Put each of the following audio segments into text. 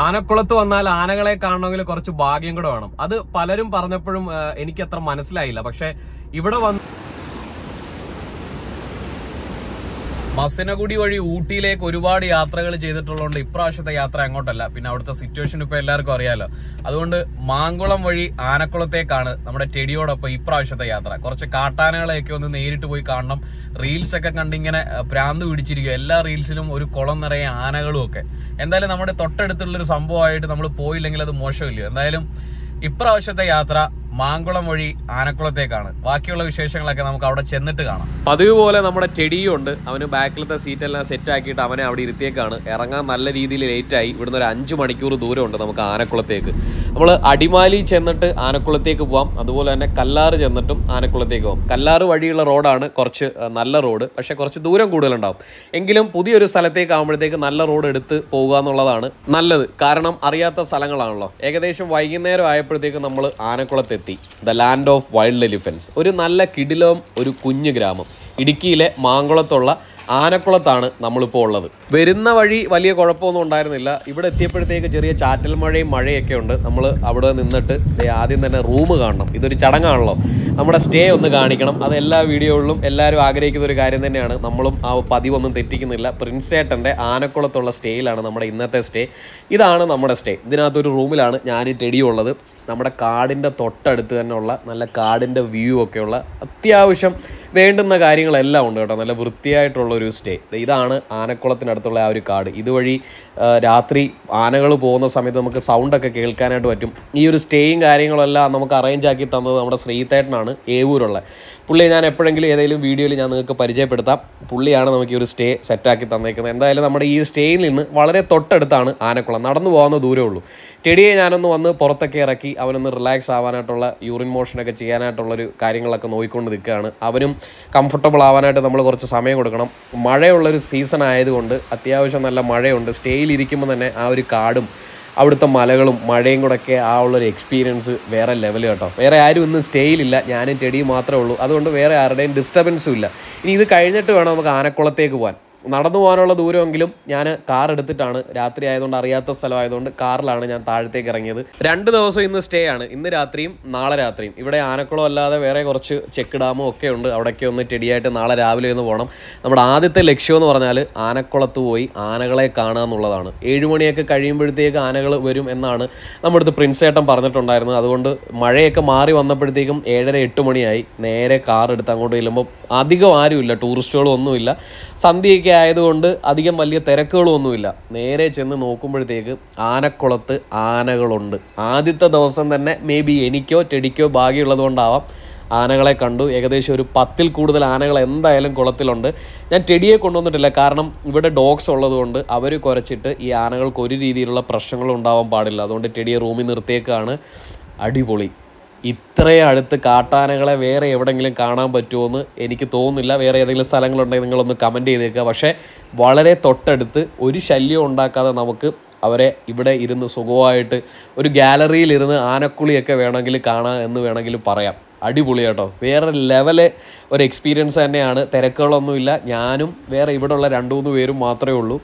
ആനക്കുളത്ത് വന്നാൽ ആനകളെ കാണണമെങ്കിൽ കുറച്ച് ഭാഗ്യം കൂടെ വേണം. അത് പലരും പറഞ്ഞപ്പോഴും എനിക്ക് അത്ര മനസ്സിലായില്ല. പക്ഷെ ഇവിടെ വന്ന് മസനഗുഡി വഴി ഊട്ടിയിലേക്ക് ഒരുപാട് യാത്രകൾ ചെയ്തിട്ടുള്ളതുകൊണ്ട് ഇപ്രാവശ്യത്തെ യാത്ര അങ്ങോട്ടല്ല. പിന്നെ അവിടുത്തെ സിറ്റുവേഷൻ ഇപ്പൊ എല്ലാവർക്കും അറിയാലോ. അതുകൊണ്ട് മാങ്കുളം വഴി ആനക്കുളത്തേക്കാണ് നമ്മുടെ ടെടിയോടൊപ്പം ഇപ്രാവശ്യത്തെ യാത്ര. കുറച്ച് കാട്ടാനകളെയൊക്കെ ഒന്ന് നേരിട്ട് പോയി കാണണം. റീൽസൊക്കെ കണ്ടിങ്ങനെ പ്രാന്ത് പിടിച്ചിരിക്കും എല്ലാ റീൽസിലും ഒരു കുളം നിറയെ ആനകളും ഒക്കെ എന്തായാലും നമ്മുടെ തൊട്ടടുത്തുള്ള തൊട്ടടുത്തുള്ളൊരു സംഭവമായിട്ട് നമ്മൾ പോയില്ലെങ്കിൽ അത് മോശമില്ല എന്തായാലും ഇപ്രാവശ്യത്തെ യാത്ര മാങ്കുളം വഴി ആനക്കുളത്തേക്കാണ്. ബാക്കിയുള്ള വിശേഷങ്ങളൊക്കെ നമുക്ക് അവിടെ ചെന്നിട്ട് കാണാം. പതിവ് പോലെ നമ്മുടെ ചെടിയുണ്ട് അവന് ബാക്കിലത്തെ സീറ്റെല്ലാം സെറ്റ് ആക്കിയിട്ട് അവനെ അവിടെ ഇരുത്തിയേക്കാണ്. ഇറങ്ങാൻ നല്ല രീതിയിൽ ലേറ്റായി ഇവിടുന്ന് ഒരു അഞ്ച് മണിക്കൂർ ദൂരമുണ്ട് നമുക്ക് ആനക്കുളത്തേക്ക്. നമ്മൾ അടിമാലി ചെന്നിട്ട് ആനക്കുളത്തേക്ക് പോവാം. അതുപോലെ തന്നെ കല്ലാറ് ചെന്നിട്ടും ആനക്കുളത്തേക്ക് പോകാം കല്ലാറ് വഴിയുള്ള റോഡാണ് കുറച്ച് നല്ല റോഡ്. പക്ഷേ കുറച്ച് ദൂരം കൂടുതലുണ്ടാവും. എങ്കിലും പുതിയൊരു സ്ഥലത്തേക്ക് ആകുമ്പോഴത്തേക്ക് നല്ല റോഡ് എടുത്ത് പോകുക എന്നുള്ളതാണ് നല്ലത്. കാരണം അറിയാത്ത സ്ഥലങ്ങളാണല്ലോ. ഏകദേശം വൈകുന്നേരം ആയപ്പോഴത്തേക്ക് നമ്മൾ ആനക്കുളത്തെത്തി. The land of wild elephants ഒരു നല്ല കിടിലവും ഒരു കുഞ്ഞു ഗ്രാമം. ഇടുക്കിയിലെ മാങ്കുളത്തുള്ള ആനക്കുളത്താണ് നമ്മളിപ്പോൾ ഉള്ളത്. വരുന്ന വഴി വലിയ കുഴപ്പമൊന്നും ഉണ്ടായിരുന്നില്ല. ഇവിടെ എത്തിയപ്പോഴത്തേക്ക് ചെറിയ ചാറ്റൽ മഴയും മഴയൊക്കെ ഉണ്ട്. നമ്മൾ അവിടെ നിന്നിട്ട് ആദ്യം തന്നെ റൂം കാണണം. ഇതൊരു ചടങ്ങാണല്ലോ. നമ്മുടെ സ്റ്റേ ഒന്ന് കാണിക്കണം. അത് എല്ലാ വീഡിയോകളിലും എല്ലാവരും ആഗ്രഹിക്കുന്ന ഒരു കാര്യം തന്നെയാണ്. നമ്മളും ആ പതിവൊന്നും തെറ്റിക്കുന്നില്ല. പ്രിൻസ് ഏട്ടന്റെ ആനക്കുളത്തുള്ള സ്റ്റേയിലാണ് നമ്മുടെ ഇന്നത്തെ സ്റ്റേ. ഇതാണ് നമ്മുടെ സ്റ്റേ. ഇതിനകത്തൊരു റൂമിലാണ് ഞാൻ ഈ ടെടി ഉള്ളത് നമ്മുടെ കാടിന്റെ തൊട്ടടുത്ത് തന്നെ ഉള്ള നല്ല കാടിന്റെ വ്യൂ ഒക്കെയുള്ള അത്യാവശ്യം വേണ്ടുന്ന കാര്യങ്ങളെല്ലാം ഉണ്ട് കേട്ടോ. നല്ല വൃത്തിയായിട്ടുള്ള ഒരു സ്റ്റേ ഇതാണ് ആനക്കുളത്തിനടുത്തുള്ള ആ ഒരു കാട്. ഇതുവഴി രാത്രി ആനകൾ പോകുന്ന സമയത്ത് നമുക്ക് സൗണ്ടൊക്കെ കേൾക്കാനായിട്ട് പറ്റും. ഈ ഒരു സ്റ്റേയും കാര്യങ്ങളെല്ലാം നമുക്ക് അറേഞ്ച് ആക്കി തന്നത് നമ്മുടെ ശ്രീതേട്ടനാണ് ഏവൂരുള്ള. പുള്ളി ഞാൻ എപ്പോഴെങ്കിലും ഏതെങ്കിലും വീഡിയോയിൽ ഞാൻ നിങ്ങൾക്ക് പരിചയപ്പെടുത്താം. പുള്ളിയാണ് നമുക്ക് ഈ ഒരു സ്റ്റേ സെറ്റാക്കി തന്നേക്കുന്നത്. എന്തായാലും നമ്മുടെ ഈ സ്റ്റേയിൽ നിന്ന് വളരെ തൊട്ടടുത്താണ് ആനക്കുളം. നടന്നു പോകുന്ന ദൂരമേ ഉള്ളൂ. ടെടിയെ ഞാനൊന്ന് വന്ന് പുറത്തൊക്കെ ഇറക്കി അവനൊന്ന് റിലാക്സ് ആവാനായിട്ടുള്ള യൂറിൻ മോഷനൊക്കെ ചെയ്യാനായിട്ടുള്ളൊരു കാര്യങ്ങളൊക്കെ നോക്കിക്കൊണ്ട് നിൽക്കുകയാണ്. അവനും കംഫർട്ടബിൾ ആവാനായിട്ട് നമ്മൾ കുറച്ച് സമയം കൊടുക്കണം. മഴയുള്ളൊരു സീസൺ ആയതുകൊണ്ട് അത്യാവശ്യം നല്ല മഴയുണ്ട്. സ്റ്റേയിൽ ഇരിക്കുമ്പോൾ തന്നെ ആ ഒരു കാടും അവിടുത്തെ മലകളും മഴയും കൂടെയൊക്കെ ആ ഉള്ളൊരു എക്സ്പീരിയൻസ് വേറെ ലെവൽ കേട്ടോ. വേറെ ആരും ഇന്ന് സ്റ്റേയിലില്ല ഞാനും ടെടിയും മാത്രമേ ഉള്ളൂ. അതുകൊണ്ട് വേറെ ആരുടെയും ഡിസ്റ്റർബൻസും ഇല്ല. ഇനി ഇത് കഴിഞ്ഞിട്ട് വേണം നമുക്ക് ആനക്കുളത്തേക്ക് പോകാൻ നടന്നു പോകാനുള്ള ദൂരമെങ്കിലും ഞാൻ കാർ എടുത്തിട്ടാണ്. രാത്രി ആയതുകൊണ്ട് അറിയാത്ത സ്ഥലമായതുകൊണ്ട് കാറിലാണ് ഞാൻ താഴത്തേക്ക് ഇറങ്ങിയത്. രണ്ട് ദിവസം ഇന്ന് സ്റ്റേ ആണ്. ഇന്ന് രാത്രിയും നാളെ രാത്രിയും. ഇവിടെ ആനക്കുളം അല്ലാതെ വേറെ കുറച്ച് ചെക്ക് ഡാമും ഒക്കെ ഉണ്ട്. അവിടെയൊക്കെ ഒന്ന് ടെടിയായിട്ട് നാളെ രാവിലെ ഒന്ന് പോകണം. നമ്മുടെ ആദ്യത്തെ ലക്ഷ്യം എന്ന് പറഞ്ഞാൽ ആനക്കുളത്ത് പോയി ആനകളെ കാണുക എന്നുള്ളതാണ്. ഏഴുമണിയൊക്കെ കഴിയുമ്പോഴത്തേക്ക് ആനകൾ വരും എന്നാണ് നമ്മുടെ അടുത്ത് പ്രിൻസ് ഏട്ടൻ പറഞ്ഞിട്ടുണ്ടായിരുന്നത്. അതുകൊണ്ട് മഴയൊക്കെ മാറി വന്നപ്പോഴത്തേക്കും ഏഴര എട്ട് മണിയായി. നേരെ കാർ എടുത്ത് അങ്ങോട്ട് ചെല്ലുമ്പോൾ അധികം ആരുമില്ല. ടൂറിസ്റ്റുകളും ഒന്നുമില്ല സന്ധ്യയൊക്കെ ആയതുകൊണ്ട് അധികം വലിയ തിരക്കുകളൊന്നുമില്ല. നേരെ ചെന്ന് നോക്കുമ്പോഴത്തേക്ക് ആനക്കുളത്ത് ആനകളുണ്ട്. ആദ്യത്തെ ദിവസം തന്നെ മേ ബി എനിക്കോ ടെടിക്കോ ഭാഗ്യമുള്ളത് കൊണ്ടാവാം ആനകളെ കണ്ടു. ഏകദേശം ഒരു പത്തിൽ കൂടുതൽ ആനകൾ എന്തായാലും കുളത്തിലുണ്ട്. ഞാൻ ടെടിയെ കൊണ്ടുവന്നിട്ടില്ല. കാരണം ഇവിടെ ഡോഗ്സ് ഉള്ളതുകൊണ്ട് അവർ കുരച്ചിട്ട് ഈ ആനകൾക്ക് ഒരു രീതിയിലുള്ള പ്രശ്നങ്ങളും ഉണ്ടാവാൻ പാടില്ല. അതുകൊണ്ട് ടെടിയെ റൂമിൽ നിർത്തിയേക്കാണ്. അടിപൊളി. ഇത്രയും അടുത്ത് കാട്ടാനകളെ വേറെ എവിടെയെങ്കിലും കാണാൻ പറ്റുമോയെന്ന് എനിക്ക് തോന്നുന്നില്ല. വേറെ ഏതെങ്കിലും സ്ഥലങ്ങളുണ്ടെങ്കിൽ നിങ്ങളൊന്ന് കമന്റ് ചെയ്തേക്കുക പക്ഷേ വളരെ തൊട്ടടുത്ത് ഒരു ശല്യം ഉണ്ടാക്കാതെ നമുക്ക് അവരെ ഇവിടെ ഇരുന്ന് സുഖമായിട്ട് ഒരു ഗാലറിയിലിരുന്ന് ആനക്കുളിയൊക്കെ വേണമെങ്കിൽ കാണാം എന്ന് വേണമെങ്കിൽ പറയാം. അടിപൊളി കേട്ടോ. വേറെ ലെവൽ ഒരു എക്സ്പീരിയൻസ് തന്നെയാണ്. തിരക്കുകളൊന്നുമില്ല. ഞാനും വേറെ ഇവിടെയുള്ള രണ്ട് മൂന്ന് പേരും മാത്രമേ ഉള്ളൂ.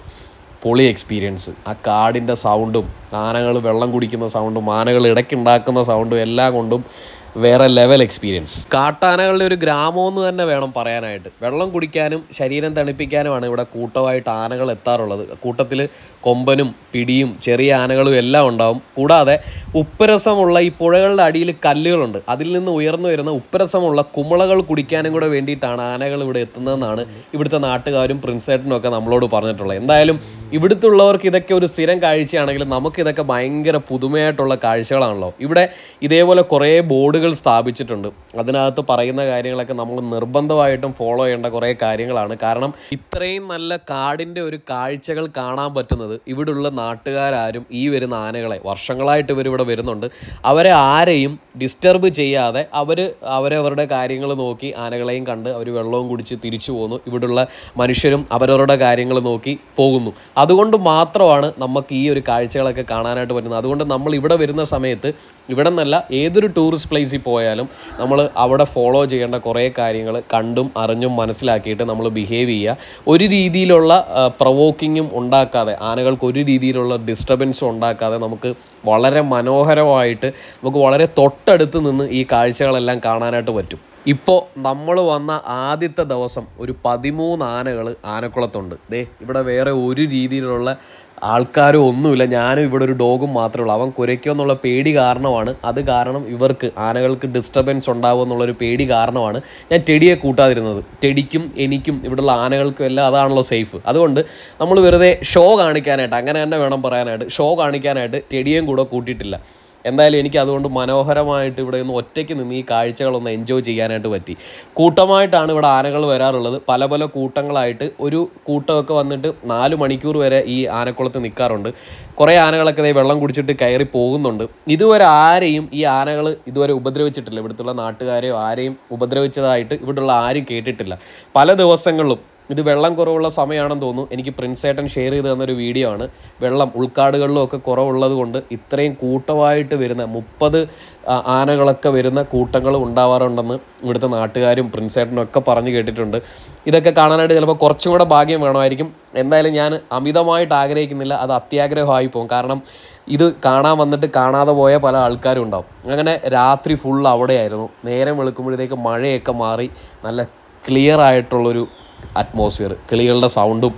പൊളി എക്സ്പീരിയൻസ് ആ കാടിന്റെ സൗണ്ടും ആനകൾ വെള്ളം കുടിക്കുന്ന സൗണ്ടും ആനകൾ ഇടയ്ക്കുണ്ടാക്കുന്ന സൗണ്ടും എല്ലാം കൊണ്ടും വേറെ ലെവൽ എക്സ്പീരിയൻസ് കാട്ടാനകളുടെ ഒരു ഗ്രാമമെന്ന് തന്നെ വേണം പറയാനായിട്ട്. വെള്ളം കുടിക്കാനും ശരീരം തണുപ്പിക്കാനുമാണ് ഇവിടെ കൂട്ടമായിട്ട് ആനകൾ എത്താറുള്ളത്. കൂട്ടത്തിൽ കൊമ്പനും പിടിയും ചെറിയ ആനകളും എല്ലാം ഉണ്ടാവും. കൂടാതെ ഉപ്പരസമുള്ള ഈ പുഴകളുടെ അടിയിൽ കല്ലുകളുണ്ട്. അതിൽ നിന്ന് ഉയർന്നു വരുന്ന ഉപ്പരസമുള്ള കുമളകൾ കുടിക്കാനും കൂടെ വേണ്ടിയിട്ടാണ് ആനകൾ ഇവിടെ എത്തുന്നതെന്നാണ് ഇവിടുത്തെ നാട്ടുകാരും പ്രിൻസേട്ടനും ഒക്കെ നമ്മളോട് പറഞ്ഞിട്ടുള്ളത്. എന്തായാലും ഇവിടുത്തെ ഉള്ളവർക്ക് ഇതൊക്കെ ഒരു സ്ഥിരം കാഴ്ചയാണെങ്കിലും നമുക്ക് ഇതൊക്കെ ഭയങ്കര പുതുമയായിട്ടുള്ള കാഴ്ചകളാണല്ലോ. ഇവിടെ ഇതേപോലെ കുറേ ബോർഡുകൾ സ്ഥാപിച്ചിട്ടുണ്ട്. അതിനകത്ത് പറയുന്ന കാര്യങ്ങളൊക്കെ നമ്മൾ നിർബന്ധമായിട്ടും ഫോളോ ചെയ്യേണ്ട കുറേ കാര്യങ്ങളാണ്. കാരണം ഇത്രയും നല്ല കാടിന്റെ ഒരു കാഴ്ചകൾ കാണാൻ പറ്റുന്നത് ഇവിടുള്ള നാട്ടുകാരും ഈ വരുന്ന ആനകളെ വർഷങ്ങളായിട്ട് ഇവർ ഇവിടെ വരുന്നുണ്ട്. അവരെ ആരെയും ഡിസ്റ്റർബ് ചെയ്യാതെ അവർ അവരവരുടെ കാര്യങ്ങൾ നോക്കി ആനകളെയും കണ്ട് അവർ വെള്ളവും കുടിച്ച് തിരിച്ചു പോകുന്നു ഇവിടുള്ള മനുഷ്യരും അവരവരുടെ കാര്യങ്ങൾ നോക്കി പോകുന്നു. അതുകൊണ്ട് മാത്രമാണ് നമുക്ക് ഈ ഒരു കാഴ്ചകളൊക്കെ കാണാനായിട്ട് പറ്റുന്നത്. അതുകൊണ്ട് നമ്മൾ ഇവിടെ വരുന്ന സമയത്ത് ഇവിടെ നിന്നല്ല ഏതൊരു ടൂറിസ്റ്റ് പ്ലേസിൽ പോയാലും നമ്മൾ അവിടെ ഫോളോ ചെയ്യേണ്ട കുറേ കാര്യങ്ങൾ കണ്ടും അറിഞ്ഞും മനസ്സിലാക്കിയിട്ട് നമ്മൾ ബിഹേവ് ചെയ്യുക. ഒരു രീതിയിലുള്ള പ്രവോക്കിങ്ങും ഉണ്ടാക്കാതെ ആനകൾക്ക് ഒരു രീതിയിലുള്ള ഡിസ്റ്റർബൻസും ഉണ്ടാക്കാതെ നമുക്ക് വളരെ മനോഹരമായിട്ട് നമുക്ക് വളരെ തൊട്ടടുത്ത് നിന്ന് ഈ കാഴ്ചകളെല്ലാം കാണാനായിട്ട് പറ്റും. ഇപ്പോൾ നമ്മൾ വന്ന ആദ്യത്തെ ദിവസം ഒരു പതിമൂന്ന് ആനകൾ ആനക്കുളത്തുണ്ട്. ദേ ഇവിടെ വേറെ ഒരു രീതിയിലുള്ള ആൾക്കാരും ഒന്നുമില്ല. ഞാനും ഇവിടെ ഒരു ഡോഗും മാത്രമേ ഉള്ളൂ. അവൻ കുരയ്ക്കോ എന്നുള്ള പേടി കാരണമാണ്. അത് കാരണം ഇവർക്ക് ആനകൾക്ക് ഡിസ്റ്റർബൻസ് ഉണ്ടാകും എന്നുള്ളൊരു പേടി കാരണമാണ് ഞാൻ ടെടിയെ കൂട്ടാതിരുന്നത്. ടെടിക്കും എനിക്കും ഇവിടെയുള്ള ആനകൾക്കും എല്ലാം അതാണല്ലോ സേഫ് അതുകൊണ്ട് നമ്മൾ വെറുതെ ഷോ കാണിക്കാനായിട്ട് അങ്ങനെ തന്നെ വേണം പറയാനായിട്ട് ഷോ കാണിക്കാനായിട്ട് ടെടിയേയും കൂടെ കൂട്ടിയിട്ടില്ല. എന്തായാലും എനിക്ക് അതുകൊണ്ട് മനോഹരമായിട്ട് ഇവിടെ നിന്ന് ഒറ്റയ്ക്ക് നിന്ന് ഈ കാഴ്ചകളൊന്ന് എൻജോയ് ചെയ്യാനായിട്ട് പറ്റി. കൂട്ടമായിട്ടാണ് ഇവിടെ ആനകൾ വരാറുള്ളത്. പല പല കൂട്ടങ്ങളായിട്ട് ഒരു കൂട്ടമൊക്കെ വന്നിട്ട് നാല് മണിക്കൂർ വരെ ഈ ആനക്കുളത്ത് നിൽക്കാറുണ്ട് കുറേ ആനകളൊക്കെ ദേ വെള്ളം കുടിച്ചിട്ട് കയറി പോകുന്നുണ്ട്. ഇതുവരെ ആരെയും ഈ ആനകൾ ഇതുവരെ ഉപദ്രവിച്ചിട്ടില്ല. ഇവിടുത്തുള്ള നാട്ടുകാരെയോ ആരെയും ഉപദ്രവിച്ചതായിട്ട് ഇവിടെയുള്ള ആരും കേട്ടിട്ടില്ല. പല ദിവസങ്ങളിലും ഇത് വെള്ളം കുറവുള്ള സമയമാണെന്ന് തോന്നുന്നു. എനിക്ക് പ്രിൻസേട്ടൻ ഷെയർ ചെയ്ത് തന്നൊരു വീഡിയോ ആണ്. വെള്ളം ഉൾക്കാടുകളിലും ഒക്കെ കുറവുള്ളത് കൊണ്ട് ഇത്രയും കൂട്ടമായിട്ട് വരുന്ന മുപ്പത് ആനകളൊക്കെ വരുന്ന കൂട്ടങ്ങൾ ഉണ്ടാവാറുണ്ടെന്ന് ഇവിടുത്തെ നാട്ടുകാരും പ്രിൻസേട്ടനും ഒക്കെ പറഞ്ഞു കേട്ടിട്ടുണ്ട്. ഇതൊക്കെ കാണാനായിട്ട് ചിലപ്പോൾ കുറച്ചും കൂടെ ഭാഗ്യം വേണമായിരിക്കും. എന്തായാലും ഞാൻ അമിതമായിട്ട് ആഗ്രഹിക്കുന്നില്ല. അത് അത്യാഗ്രഹമായി പോകും. കാരണം ഇത് കാണാൻ വന്നിട്ട് കാണാതെ പോയ പല ആൾക്കാരും ഉണ്ടാവും. അങ്ങനെ രാത്രി ഫുൾ അവിടെയായിരുന്നു. നേരം വെളുക്കുമ്പോഴത്തേക്ക് മഴയൊക്കെ മാറി നല്ല ക്ലിയർ ആയിട്ടുള്ളൊരു അറ്റ്മോസ്ഫിയർ കിളികളുടെ സൗണ്ടും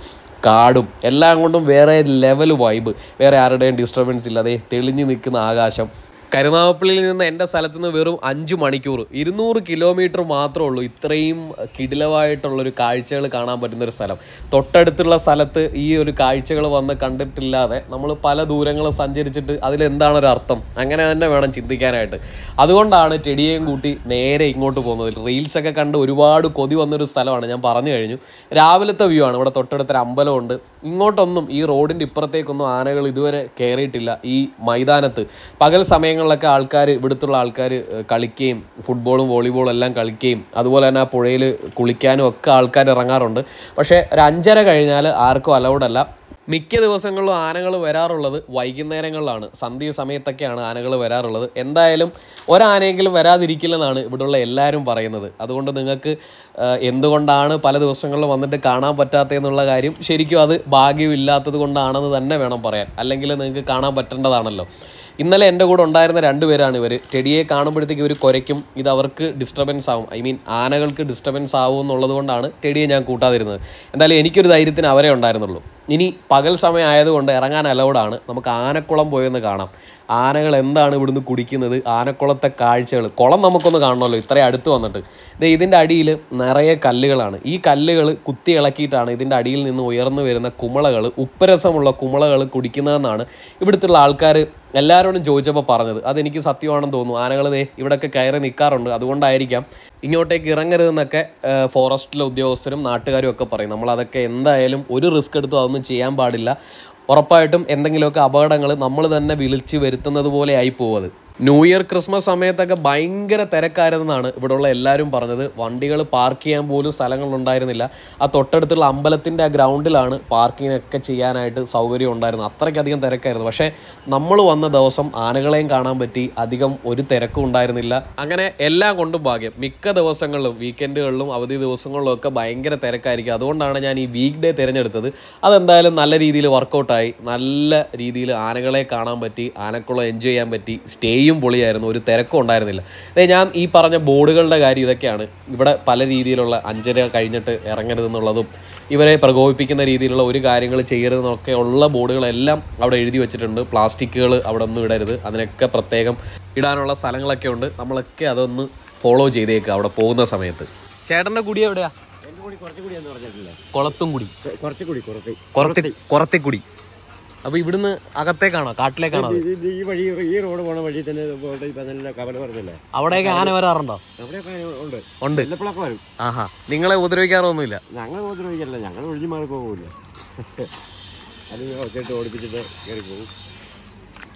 കാടും എല്ലാം കൊണ്ടും വേറെ ലെവൽ വൈബ് വേറെ ആരുടെയും ഡിസ്റ്റർബൻസ് ഇല്ലാതെ തെളിഞ്ഞു നിൽക്കുന്ന ആകാശം. കരുനാഗപ്പള്ളിയിൽ നിന്ന് എന്റെ സ്ഥലത്ത് നിന്ന് വെറും അഞ്ച് മണിക്കൂർ ഇരുന്നൂറ് കിലോമീറ്റർ മാത്രമേ ഉള്ളൂ ഇത്രയും കിടിലമായിട്ടുള്ളൊരു കാഴ്ചകൾ കാണാൻ പറ്റുന്ന ഒരു സ്ഥലം. തൊട്ടടുത്തുള്ള സ്ഥലത്ത് ഈ ഒരു കാഴ്ചകൾ വന്ന് കണ്ടിട്ടില്ലാതെ നമ്മൾ പല ദൂരങ്ങൾ സഞ്ചരിച്ചിട്ട് അതിലെന്താണ് ഒരു അർത്ഥം? അങ്ങനെ തന്നെ വേണം ചിന്തിക്കാനായിട്ട്. അതുകൊണ്ടാണ് ടെടിയേയും കൂട്ടി നേരെ ഇങ്ങോട്ട് പോകുന്നത് റീൽസൊക്കെ കണ്ട് ഒരുപാട് കൊതി വന്നൊരു സ്ഥലമാണ് ഞാൻ പറഞ്ഞു കഴിഞ്ഞു. രാവിലത്തെ വ്യൂ ആണ് ഇവിടെ തൊട്ടടുത്തൊരു അമ്പലമുണ്ട് ഇങ്ങോട്ടൊന്നും ഈ റോഡിന്റെ ഇപ്പുറത്തേക്കൊന്നും ആനകൾ ഇതുവരെ കയറിയിട്ടില്ല ഈ മൈതാനത്ത്. പകൽ സമയങ്ങളിലൊക്കെ ആൾക്കാർ ഇവിടുത്തുള്ള ആൾക്കാർ കളിക്കുകയും ഫുട്ബോളും വോളിബോളും എല്ലാം കളിക്കുകയും അതുപോലെ തന്നെ ആ പുഴയിൽ കുളിക്കാനും ഒക്കെ ആൾക്കാർ ഇറങ്ങാറുണ്ട്. പക്ഷേ ഒരു അഞ്ചര കഴിഞ്ഞാൽ ആർക്കും അലൗഡ് അല്ല. മിക്ക ദിവസങ്ങളിലും ആനകൾ വരാറുള്ളത് വൈകുന്നേരങ്ങളിലാണ്. സന്ധ്യ സമയത്തൊക്കെയാണ് ആനകൾ വരാറുള്ളത്. എന്തായാലും ഒരാനയെങ്കിലും വരാതിരിക്കില്ലെന്നാണ് ഇവിടെയുള്ള എല്ലാവരും പറയുന്നത്. അതുകൊണ്ട് നിങ്ങൾക്ക് എന്തുകൊണ്ടാണ് പല ദിവസങ്ങളിലും വന്നിട്ട് കാണാൻ പറ്റാത്തതെന്നുള്ള കാര്യം ശരിക്കും അത് ഭാഗ്യമില്ലാത്തത് കൊണ്ടാണെന്ന് തന്നെ വേണം പറയാൻ. അല്ലെങ്കിൽ നിങ്ങൾക്ക് കാണാൻ പറ്റേണ്ടതാണല്ലോ. ഇന്നലെ എന്റെ കൂടെ ഉണ്ടായിരുന്ന രണ്ടുപേരാണ് ഇവർ ചെടിയെ കാണുമ്പോഴത്തേക്ക് ഇവർ കുരയ്ക്കും. ഇത് അവർക്ക് ഡിസ്റ്റർബൻസ് ആവും. ഐ മീൻ ആനകൾക്ക് ഡിസ്റ്റർബൻസ് ആവും എന്നുള്ളത് കൊണ്ടാണ് ചെടിയെ ഞാൻ കൂട്ടാതിരുന്നത്. എന്തായാലും എനിക്കൊരു ധൈര്യത്തിന് അവരെ ഉണ്ടായിരുന്നുള്ളൂ. ഇനി പകൽ സമയം ആയതുകൊണ്ട് ഇറങ്ങാൻ അലൗഡാണ് നമുക്ക് ആനക്കുളം പോയെന്ന് കാണാം. ആനകൾ എന്താണ് ഇവിടുന്ന് കുടിക്കുന്നത്? ആനക്കുളത്തെ കാഴ്ചകൾ. കുളം നമുക്കൊന്ന് കാണണമല്ലോ. ഇത്രയും അടുത്ത് വന്നിട്ട്. ദേ ഇതിന്റെ അടിയിൽ നിറയെ കല്ലുകളാണ്. ഈ കല്ലുകൾ കുത്തി ഇളക്കിയിട്ടാണ് ഇതിന്റെ അടിയിൽ നിന്ന് ഉയർന്നു വരുന്ന കുമളകൾ ഉപ്പരസമുള്ള കുമളകൾ കുടിക്കുന്നതെന്നാണ് ഇവിടുത്തുള്ള ആൾക്കാർ എല്ലാവരോടും ചോദിച്ചപ്പോൾ പറഞ്ഞത്. അതെനിക്ക് സത്യമാണെന്ന് തോന്നുന്നു. ആനകൾ ദേ ഇവിടെയൊക്കെ കയറി നിൽക്കാറുണ്ട്. അതുകൊണ്ടായിരിക്കാം ഇങ്ങോട്ടേക്ക് ഇറങ്ങരുതെന്നൊക്കെ ഫോറസ്റ്റിലെ ഉദ്യോഗസ്ഥരും നാട്ടുകാരും ഒക്കെ പറയും. നമ്മളതൊക്കെ എന്തായാലും ഒരു റിസ്ക് എടുത്തും അതൊന്നും ചെയ്യാൻ പാടില്ല. ഉറപ്പായിട്ടും എന്തെങ്കിലുമൊക്കെ അപകടങ്ങൾ നമ്മൾ തന്നെ വിളിച്ച് വരുത്തുന്നത് പോലെ ആയി പോവത് ന്യൂ ഇയർ ക്രിസ്മസ് സമയത്തൊക്കെ ഭയങ്കര തിരക്കായിരുന്നെന്നാണ് ഇവിടെയുള്ള എല്ലാവരും പറഞ്ഞത്. വണ്ടികൾ പാർക്ക് ചെയ്യാൻ പോലും സ്ഥലങ്ങളുണ്ടായിരുന്നില്ല. ആ തൊട്ടടുത്തുള്ള അമ്പലത്തിന്റെ ആ ഗ്രൗണ്ടിലാണ് പാർക്കിങ്ങൊക്കെ ചെയ്യാനായിട്ട് സൗകര്യം ഉണ്ടായിരുന്നത്. അത്രയ്ക്കധികം തിരക്കായിരുന്നു. പക്ഷേ നമ്മൾ വന്ന ദിവസം ആനകളെയും കാണാൻ പറ്റി. അധികം ഒരു തിരക്കും ഉണ്ടായിരുന്നില്ല. അങ്ങനെ എല്ലാം കൊണ്ടും ഭാഗ്യം. മിക്ക ദിവസങ്ങളിലും വീക്കെൻഡുകളിലും അവധി ദിവസങ്ങളിലും ഒക്കെ ഭയങ്കര തിരക്കായിരിക്കും. അതുകൊണ്ടാണ് ഞാൻ ഈ വീക്ക് ഡേ തിരഞ്ഞെടുത്തത്. അതെന്തായാലും നല്ല രീതിയിൽ വർക്കൗട്ടായി നല്ല രീതിയിൽ ആനകളെ കാണാൻ പറ്റി. ആനക്കുളം എൻജോയ് ചെയ്യാൻ പറ്റി. സ്റ്റേയും പൊളിയായിരുന്നു. ഒരു തിരക്കും ഉണ്ടായിരുന്നില്ല. അതെ ഞാൻ ഈ പറഞ്ഞ ബോർഡുകളുടെ കാര്യം ഇതൊക്കെയാണ്. ഇവിടെ പല രീതിയിലുള്ള അഞ്ചര കഴിഞ്ഞിട്ട് ഇറങ്ങരുതെന്നുള്ളതും ഇവരെ പ്രകോപിപ്പിക്കുന്ന രീതിയിലുള്ള ഒരു കാര്യങ്ങൾ ചെയ്യരുതെന്നൊക്കെ ഉള്ള ബോർഡുകളെല്ലാം അവിടെ എഴുതി വെച്ചിട്ടുണ്ട്. പ്ലാസ്റ്റിക്കുകൾ അവിടെ ഒന്നും ഇടരുത്. അതിനൊക്കെ പ്രത്യേകം ഇടാനുള്ള സ്ഥലങ്ങളൊക്കെ ഉണ്ട്. നമ്മളൊക്കെ അതൊന്ന് ഫോളോ ചെയ്തേക്കുക അവിടെ പോകുന്ന സമയത്ത്. ചേട്ടന്റെ കുടി എവിടെയാ? കുളത്തും കുടി കുറച്ചുകൂടി കുറച്ച്. കുറത്തി കുറത്തിക്കുടി. അപ്പൊ ഇവിടുന്ന് അകത്തേക്കാണോ? കാട്ടിലേക്കാണോ ഈ വഴി ഈ റോഡ് പോണ വഴി തന്നെ കവല പറഞ്ഞില്ലേ? അവിടെയൊക്കെ ആന വരാറുണ്ടോ? ഉണ്ട്. ഉണ്ട്. വരും. ആഹാ. നിങ്ങളെ ഉപദ്രവിക്കാറൊന്നുമില്ല? ഞങ്ങളെ ഉപദ്രവിക്കല്ല ഞങ്ങൾ ഒഴിഞ്ഞു മാറി പോകില്ല ഒച്ചയിട്ട് ഓടിപ്പിച്ചിട്ട് കയറി പോകും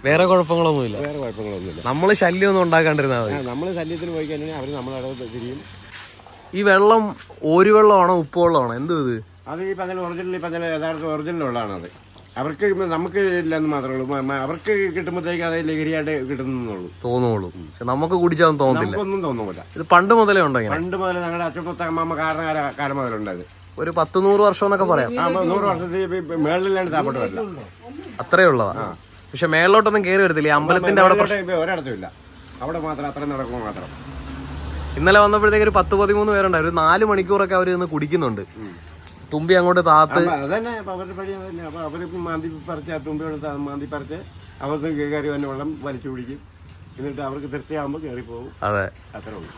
വേറെ കുഴപ്പങ്ങളൊന്നുമില്ല? വേറെ കുഴപ്പങ്ങളൊന്നുമില്ല. നമ്മൾ ശല്യമൊന്നും ഉണ്ടാക്കാണ്ടിരുന്നാൽ മതി. നമ്മൾ ശല്യത്തിന് പോയി കഴിഞ്ഞാൽ അവർ നമ്മളവിടെ തിരിയും. ഈ വെള്ളം ഒരു വെള്ളമാണോ ഉപ്പ് വെള്ളമാണോ എന്തോ ഇത്? അത് ഈ പകൽ ഒറിജിനൽ ഈ പകൽ യഥാർത്ഥ ഒറിജിനൽ ഉള്ളതാണ് അത് അവർക്ക് നമുക്ക് ഇല്ലെന്ന് മാത്രമേ ഉള്ളൂ. അവർക്ക് കിട്ടുമ്പോഴത്തേക്ക് അത് ലഹരിയായിട്ട് കിട്ടുന്നുള്ളൂ തോന്നുള്ളൂ പക്ഷെ നമുക്ക് കുടിച്ചാൽ തോന്നുന്നില്ല നമുക്കൊന്നും തോന്നുന്നില്ല ഇത് പണ്ട് മുതലേ ഉണ്ടോ ഇങ്ങനെ? പണ്ട് മുതലേ ഞങ്ങളുടെ അച്ഛനത്തെ അമ്മമ്മ കാരണകാല കാലം മുതലുണ്ടത് ഒരു പത്ത് നൂറ് വർഷം എന്നൊക്കെ പറയാം നൂറ് വർഷത്തിൽ മേളിലാണ് താപ്പോട്ട് വരില്ല അത്രേ ഉള്ളതാ. പക്ഷെ മേളിലോട്ടൊന്നും കയറി വരത്തില്ല. അമ്പലത്തിന്റെ അവിടെ ഒരിടത്തുമില്ല ഒരിടത്തും അവിടെ മാത്രം അത്ര നടക്കുമ്പോൾ മാത്രം. ഇന്നലെ വന്നപ്പോഴത്തേക്ക് ഒരു പത്ത് പതിമൂന്ന് പേരുണ്ടായിരുന്നു. ഒരു നാല് മണിക്കൂറൊക്കെ അവർ ഇന്ന് കുടിക്കുന്നുണ്ട് തുമ്പി അങ്ങോട്ട് താത്ത്. അതന്നെ അവരുടെ പടി അതന്നെ. അപ്പൊ അവരിപ്പം മാന്തി പറിച്ച് ആ തുമ്പിയോട് മാന്തി പറിച്ച് അവർക്ക് കയറി വന്ന വെള്ളം വലിച്ചു പിടിക്കും എന്നിട്ട് അവർക്ക് തൃപ്തിയാകുമ്പോൾ കയറി പോകും അതെ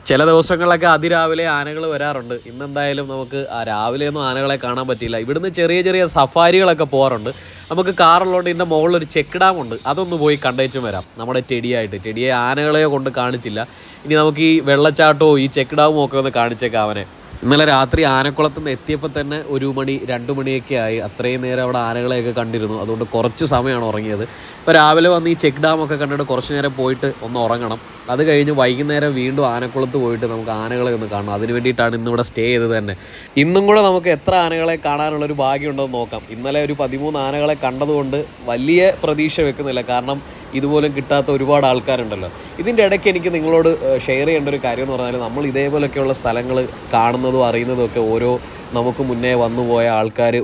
ചില ദിവസങ്ങളിലൊക്കെ അതിരാവിലെ ആനകൾ വരാറുണ്ട്. ഇന്നെന്തായാലും നമുക്ക് ആ രാവിലെ ഒന്നും ആനകളെ കാണാൻ പറ്റിയില്ല. ഇവിടുന്ന് ചെറിയ ചെറിയ സഫാരികളൊക്കെ പോകാറുണ്ട് നമുക്ക് കാറുള്ളതുകൊണ്ട് ഇതിന്റെ മുകളിൽ ഒരു ചെക്ക് ഡാം ഉണ്ട്. അതൊന്ന് പോയി കണ്ടേച്ചും വരാം. നമ്മുടെ ടെടിയായിട്ട് ടെടിയെ ആനകളെ കൊണ്ട് കാണിച്ചില്ല. ഇനി നമുക്ക് ഈ വെള്ളച്ചാട്ടവും ഈ ചെക്ക് ഡാമും ഒക്കെ ഒന്ന് കാണിച്ചേക്കാം അവനെ. ഇന്നലെ രാത്രി ആനക്കുളത്ത് നിന്ന് എത്തിയപ്പോൾ തന്നെ ഒരു മണി രണ്ട് മണിയൊക്കെ ആയി. അത്രയും നേരം അവിടെ ആനകളെയൊക്കെ കണ്ടിരുന്നു. അതുകൊണ്ട് കുറച്ച് സമയമാണ് ഉറങ്ങിയത്. ഇപ്പോൾ രാവിലെ വന്ന് ഈ ചെക്ക് ഡാമൊക്കെ കണ്ടിട്ട് കുറച്ച് നേരം പോയിട്ട് ഒന്ന് ഉറങ്ങണം. അത് കഴിഞ്ഞ് വൈകുന്നേരം വീണ്ടും ആനക്കുളത്ത് പോയിട്ട് നമുക്ക് ആനകളെ ഒന്ന് കാണണം. അതിന് വേണ്ടിയിട്ടാണ് ഇന്നിവിടെ സ്റ്റേ ചെയ്തത് തന്നെ. ഇന്നും കൂടെ നമുക്ക് എത്ര ആനകളെ കാണാനുള്ളൊരു ഭാഗ്യമുണ്ടെന്ന് നോക്കാം. ഇന്നലെ ഒരു പതിമൂന്ന് ആനകളെ കണ്ടതുകൊണ്ട് വലിയ പ്രതീക്ഷ വെക്കുന്നില്ല. കാരണം ഇതുപോലും കിട്ടാത്ത ഒരുപാട് ആൾക്കാരുണ്ടല്ലോ. ഇതിന്റെ ഇടയ്ക്ക് എനിക്ക് നിങ്ങളോട് ഷെയർ ചെയ്യേണ്ട ഒരു കാര്യം എന്ന് പറഞ്ഞാൽ നമ്മൾ ഇതേപോലെയൊക്കെയുള്ള സ്ഥലങ്ങൾ കാണുന്നതും അറിയുന്നതും ഒക്കെ ഓരോ നമുക്ക് മുന്നേ വന്നുപോയ ആൾക്കാർ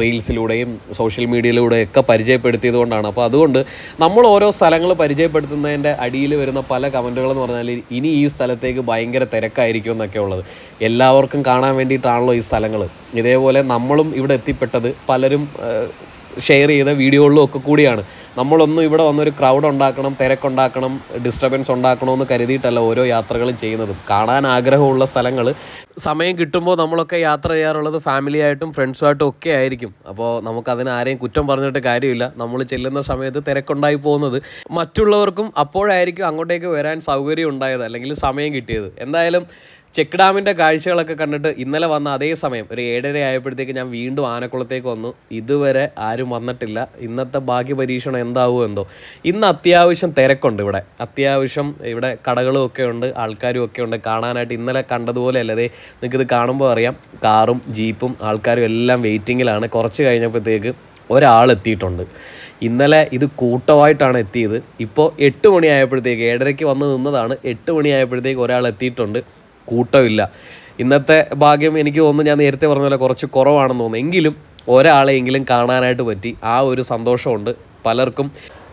റീൽസിലൂടെയും സോഷ്യൽ മീഡിയയിലൂടെയും ഒക്കെ പരിചയപ്പെടുത്തിയത് കൊണ്ടാണ്. അപ്പോൾ അതുകൊണ്ട് നമ്മൾ ഓരോ സ്ഥലങ്ങൾ പരിചയപ്പെടുത്തുന്നതിന്റെ അടിയിൽ വരുന്ന പല കമന്റുകളെന്ന് പറഞ്ഞാൽ ഇനി ഈ സ്ഥലത്തേക്ക് ഭയങ്കര തിരക്കായിരിക്കും എന്നൊക്കെ ഉള്ളത്. എല്ലാവർക്കും കാണാൻ വേണ്ടിയിട്ടാണല്ലോ ഈ സ്ഥലങ്ങൾ ഇതേപോലെ നമ്മളും ഇവിടെ എത്തിപ്പെട്ടത് പലരും ഷെയർ ചെയ്ത വീഡിയോകളിലും ഒക്കെ കൂടിയാണ്. നമ്മളൊന്നും ഇവിടെ വന്നൊരു ക്രൗഡ് ഉണ്ടാക്കണം തിരക്കുണ്ടാക്കണം ഡിസ്റ്റർബൻസ് ഉണ്ടാക്കണമെന്ന് കരുതിയിട്ടല്ല ഓരോ യാത്രകളും ചെയ്യുന്നത്. കാണാൻ ആഗ്രഹമുള്ള സ്ഥലങ്ങൾ സമയം കിട്ടുമ്പോൾ നമ്മളൊക്കെ യാത്ര ചെയ്യാറുള്ളത് ഫാമിലിയായിട്ടും ഫ്രണ്ട്സുമായിട്ടും ഒക്കെ ആയിരിക്കും. അപ്പോൾ നമുക്കതിന് ആരെയും കുറ്റം പറഞ്ഞിട്ട് കാര്യമില്ല. നമ്മൾ ചെല്ലുന്ന സമയത്ത് തിരക്കുണ്ടായി പോകുന്നത് മറ്റുള്ളവർക്കും അപ്പോഴായിരിക്കും അങ്ങോട്ടേക്ക് വരാൻ സൗകര്യം ഉണ്ടായത് അല്ലെങ്കിൽ സമയം കിട്ടിയത്. എന്തായാലും ചെക്ക് ഡാമിന്റെ കാഴ്ചകളൊക്കെ കണ്ടിട്ട് ഇന്നലെ വന്ന അതേ സമയം ഒരു ഏഴര ആയപ്പോഴത്തേക്ക് ഞാൻ വീണ്ടും ആനക്കുളത്തേക്ക് വന്നു. ഇതുവരെ ആരും വന്നിട്ടില്ല. ഇന്നത്തെ ബാക്കി പരീക്ഷണം എന്താവുമോ എന്തോ. ഇന്ന് അത്യാവശ്യം തിരക്കുണ്ട് ഇവിടെ. അത്യാവശ്യം ഇവിടെ കടകളും ഒക്കെ ഉണ്ട് ആൾക്കാരും ഒക്കെ ഉണ്ട്. കാണാനായിട്ട് ഇന്നലെ കണ്ടതുപോലെ അല്ലതേ നിങ്ങൾക്കിത് കാണുമ്പോൾ അറിയാം. കാറും ജീപ്പും ആൾക്കാരും എല്ലാം വെയിറ്റിങ്ങിലാണ്. കുറച്ച് കഴിഞ്ഞപ്പോഴത്തേക്ക് ഒരാൾ എത്തിയിട്ടുണ്ട്. ഇന്നലെ ഇത് കൂട്ടമായിട്ടാണ് എത്തിയത്. ഇപ്പോൾ എട്ട് മണിയായപ്പോഴത്തേക്ക് ഏഴരയ്ക്ക് വന്ന് നിന്നതാണ്. എട്ട് മണിയായപ്പോഴത്തേക്ക് ഒരാൾ എത്തിയിട്ടുണ്ട്. കൂട്ടമില്ല. ഇന്നത്തെ ഭാഗ്യം എനിക്ക് തോന്നുന്നു ഞാൻ നേരത്തെ പറഞ്ഞ പോലെ കുറച്ച് കുറവാണെന്ന് തോന്നുന്നു. എങ്കിലും ഒരാളെയെങ്കിലും കാണാനായിട്ട് പറ്റി. ആ ഒരു സന്തോഷമുണ്ട് പലർക്കും.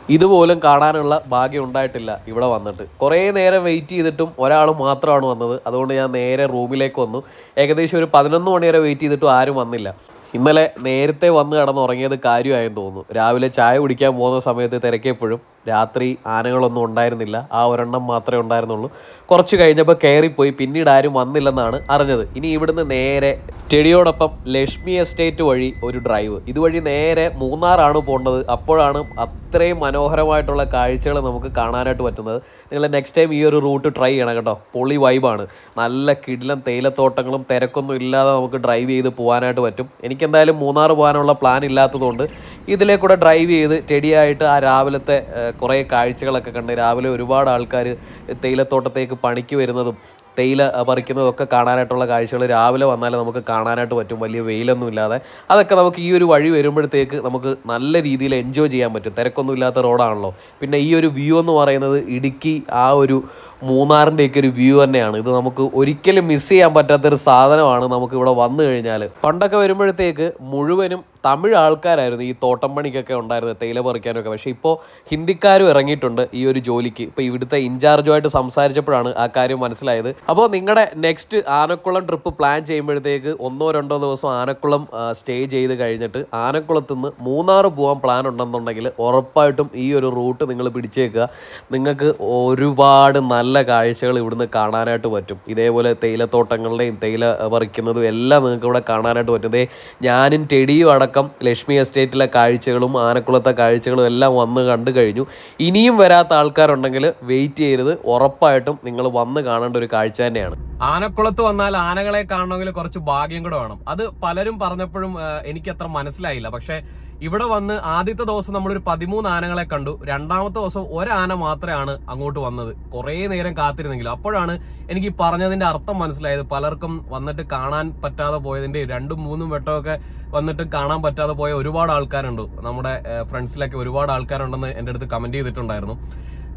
ഇതുപോലും കാണാനുള്ള ഭാഗ്യം ഉണ്ടായിട്ടില്ല ഇവിടെ വന്നിട്ട്. കുറേ നേരം വെയിറ്റ് ചെയ്തിട്ടും ഒരാൾ മാത്രമാണ് വന്നത്. അതുകൊണ്ട് ഞാൻ നേരെ റൂമിലേക്ക് വന്നു. ഏകദേശം ഒരു പതിനൊന്ന് മണി വരെ വെയിറ്റ് ചെയ്തിട്ടും ആരും വന്നില്ല. ഇന്നലെ നേരത്തെ വന്ന് കിടന്നുറങ്ങിയത് കാര്യമായെന്ന് തോന്നുന്നു. രാവിലെ ചായ കുടിക്കാൻ പോകുന്ന സമയത്ത് തിരക്കിയപ്പോഴും രാത്രി ആനകളൊന്നും ഉണ്ടായിരുന്നില്ല. ആ ഒരെണ്ണം മാത്രമേ ഉണ്ടായിരുന്നുള്ളൂ. കുറച്ച് കഴിഞ്ഞപ്പോൾ കയറിപ്പോയി. പിന്നീട് ആരും വന്നില്ലെന്നാണ് അറിഞ്ഞത്. ഇനി ഇവിടുന്ന് നേരെ ടെടിയോടൊപ്പം ലക്ഷ്മി എസ്റ്റേറ്റ് വഴി ഒരു ഡ്രൈവ്. ഇതുവഴി നേരെ മൂന്നാറാണ് പോകേണ്ടത്. അപ്പോഴാണ് അത്രയും മനോഹരമായിട്ടുള്ള കാഴ്ചകൾ നമുക്ക് കാണാനായിട്ട് പറ്റുന്നത്. നിങ്ങൾ നെക്സ്റ്റ് ടൈം ഈ ഒരു റൂട്ട് ട്രൈ ചെയ്യണം കേട്ടോ. പൊളി വൈബാണ് നല്ല കിടിലം തേയിലത്തോട്ടങ്ങളും തിരക്കൊന്നും ഇല്ലാതെ നമുക്ക് ഡ്രൈവ് ചെയ്ത് പോകാനായിട്ട് പറ്റും. എനിക്കെന്തായാലും മൂന്നാർ പോകാനുള്ള പ്ലാൻ ഇല്ലാത്തതുകൊണ്ട് ഇതിലേക്കൂടെ ഡ്രൈവ് ചെയ്ത് ടെടിയായിട്ട് ആ രാവിലത്തെ കുറേ കാഴ്ചകളൊക്കെ കണ്ട് രാവിലെ ഒരുപാട് ആൾക്കാർ തേയിലത്തോട്ടത്തേക്ക് പണിക്ക് വരുന്നതും തേയില പറിക്കുന്നതൊക്കെ കാണാനായിട്ടുള്ള കാഴ്ചകൾ രാവിലെ വന്നാൽ നമുക്ക് കാണാനായിട്ട് പറ്റും. വലിയ വെയിലൊന്നും ഇല്ലാതെ. അതൊക്കെ നമുക്ക് ഈ ഒരു വഴി വരുമ്പോഴത്തേക്ക് നമുക്ക് നല്ല രീതിയിൽ എൻജോയ് ചെയ്യാൻ പറ്റും. തിരക്കൊന്നും ഇല്ലാത്ത റോഡാണല്ലോ. പിന്നെ ഈ ഒരു വ്യൂ എന്ന് പറയുന്നത് ഇടുക്കി ആ ഒരു മൂന്നാറിന്റെയൊക്കെ ഒരു വ്യൂ തന്നെയാണ്. ഇത് നമുക്ക് ഒരിക്കലും മിസ് ചെയ്യാൻ പറ്റാത്തൊരു സാധനമാണ് നമുക്ക് ഇവിടെ വന്നു കഴിഞ്ഞാൽ പണ്ടൊക്കെ വരുമ്പോഴത്തേക്ക് മുഴുവനും തമിഴ് ആൾക്കാരായിരുന്നു ഈ തോട്ടം പണിക്കൊക്കെ ഉണ്ടായിരുന്നത് തേയില പറിക്കാനൊക്കെ. പക്ഷേ ഇപ്പോൾ ഹിന്ദിക്കാരും ഇറങ്ങിയിട്ടുണ്ട് ഈ ഒരു ജോലിക്ക്. ഇപ്പോൾ ഇവിടുത്തെ ഇൻചാർജുമായിട്ട് സംസാരിച്ചപ്പോഴാണ് ആ കാര്യം മനസ്സിലായത്. അപ്പോൾ നിങ്ങളുടെ നെക്സ്റ്റ് ആനക്കുളം ട്രിപ്പ് പ്ലാൻ ചെയ്യുമ്പോഴത്തേക്ക് ഒന്നോ രണ്ടോ ദിവസം ആനക്കുളം സ്റ്റേ ചെയ്ത് കഴിഞ്ഞിട്ട് ആനക്കുളത്ത് നിന്ന് മൂന്നാർ പോകാൻ പ്ലാൻ ഉണ്ടെന്നുണ്ടെങ്കിൽ ഉറപ്പായിട്ടും ഈ ഒരു റൂട്ട് നിങ്ങൾ പിടിച്ചേക്കുക. നിങ്ങൾക്ക് ഒരുപാട് നല്ല കാഴ്ചകൾ ഇവിടുന്ന് കാണാനായിട്ട് പറ്റും. ഇതേപോലെ തേയിലത്തോട്ടങ്ങളുടെയും തേയില പറിക്കുന്നതും എല്ലാം നിങ്ങൾക്ക് ഇവിടെ കാണാനായിട്ട് പറ്റും. ദേ ഞാനും ടെടിയും അടക്കം ലക്ഷ്മി എസ്റ്റേറ്റിലെ കാഴ്ചകളും ആനക്കുളത്തെ കാഴ്ചകളും എല്ലാം വന്ന് കണ്ടു കഴിഞ്ഞു. ഇനിയും വരാത്ത ആൾക്കാരുണ്ടെങ്കിൽ വെയിറ്റ് ചെയ്യരുത്. ഉറപ്പായിട്ടും നിങ്ങൾ വന്ന് കാണേണ്ട ഒരു കാഴ്ച തന്നെയാണ്. ആനക്കുളത്ത് വന്നാൽ ആനകളെ കാണണമെങ്കിൽ കുറച്ച് ഭാഗ്യം കൂടെ വേണം. അത് പലരും പറഞ്ഞപ്പോഴും എനിക്കത്ര മനസ്സിലായില്ല. പക്ഷെ ഇവിടെ വന്ന് ആദ്യത്തെ ദിവസം നമ്മളൊരു പതിമൂന്ന് ആനകളെ കണ്ടു. രണ്ടാമത്തെ ദിവസം ഒരാന മാത്രമാണ് അങ്ങോട്ട് വന്നത്. കുറേ നേരം കാത്തിരുന്നെങ്കിലും. അപ്പോഴാണ് എനിക്ക് പറഞ്ഞതിന്റെ അർത്ഥം മനസ്സിലായത്. പലർക്കും വന്നിട്ട് കാണാൻ പറ്റാതെ പോയതിന്റെ രണ്ടും മൂന്നും വെട്ടമൊക്കെ വന്നിട്ട് കാണാൻ പറ്റാതെ പോയ ഒരുപാട് ആൾക്കാരുണ്ട്. നമ്മുടെ ഫ്രണ്ട്സിലൊക്കെ ഒരുപാട് ആൾക്കാരുണ്ടെന്ന് എന്റെ അടുത്ത് കമന്റ് ചെയ്തിട്ടുണ്ടായിരുന്നു.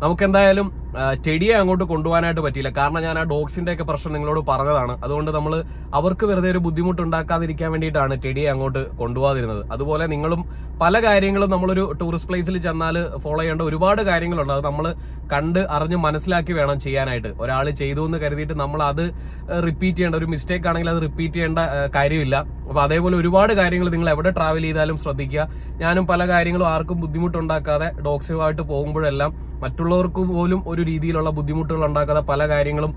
നമുക്ക് എന്തായാലും ചെടിയെ അങ്ങോട്ട് കൊണ്ടുപോകാനായിട്ട് പറ്റിയില്ല. കാരണം ഞാൻ ആ ഡോഗ്സിന്റെ ഒക്കെ പ്രശ്നം നിങ്ങളോട് പറഞ്ഞതാണ്. അതുകൊണ്ട് നമ്മൾ അവർക്ക് വെറുതെ ഒരു ബുദ്ധിമുട്ട് ഉണ്ടാക്കാതിരിക്കാൻ വേണ്ടിയിട്ടാണ് ചെടിയെ അങ്ങോട്ട് കൊണ്ടുപോകാതിരുന്നത്. അതുപോലെ നിങ്ങളും പല കാര്യങ്ങളും നമ്മളൊരു ടൂറിസ്റ്റ് പ്ലേസിൽ ചെന്നാൽ ഫോളോ ചെയ്യേണ്ട ഒരുപാട് കാര്യങ്ങളുണ്ട്. അത് നമ്മൾ കണ്ട് അറിഞ്ഞ് മനസ്സിലാക്കി വേണം ചെയ്യാനായിട്ട്. ഒരാൾ ചെയ്തു എന്ന് കരുതിയിട്ട് നമ്മൾ അത് റിപ്പീറ്റ് ചെയ്യേണ്ട. ഒരു മിസ്റ്റേക്ക് ആണെങ്കിൽ അത് റിപ്പീറ്റ് ചെയ്യേണ്ട കാര്യമില്ല. അപ്പൊ അതേപോലെ ഒരുപാട് കാര്യങ്ങൾ നിങ്ങൾ എവിടെ ട്രാവൽ ചെയ്താലും ശ്രദ്ധിക്കുക. ഞാനും പല കാര്യങ്ങളും ആർക്കും ബുദ്ധിമുട്ടുണ്ടാക്കാതെ ഡോഗ്സുമായിട്ട് പോകുമ്പോഴെല്ലാം മറ്റുള്ളവർക്ക് പോലും ഒരു രീതിയിലുള്ള ബുദ്ധിമുട്ടുകൾ ഉണ്ടാക്കാതെ പല കാര്യങ്ങളും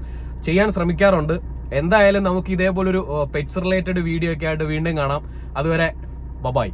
ചെയ്യാൻ ശ്രമിക്കാറുണ്ട്. എന്തായാലും നമുക്ക് ഇതേപോലൊരു പെറ്റ്സ് റിലേറ്റഡ് വീഡിയോ ഒക്കെ ആയിട്ട് വീണ്ടും കാണാം. അതുവരെ ബബായ്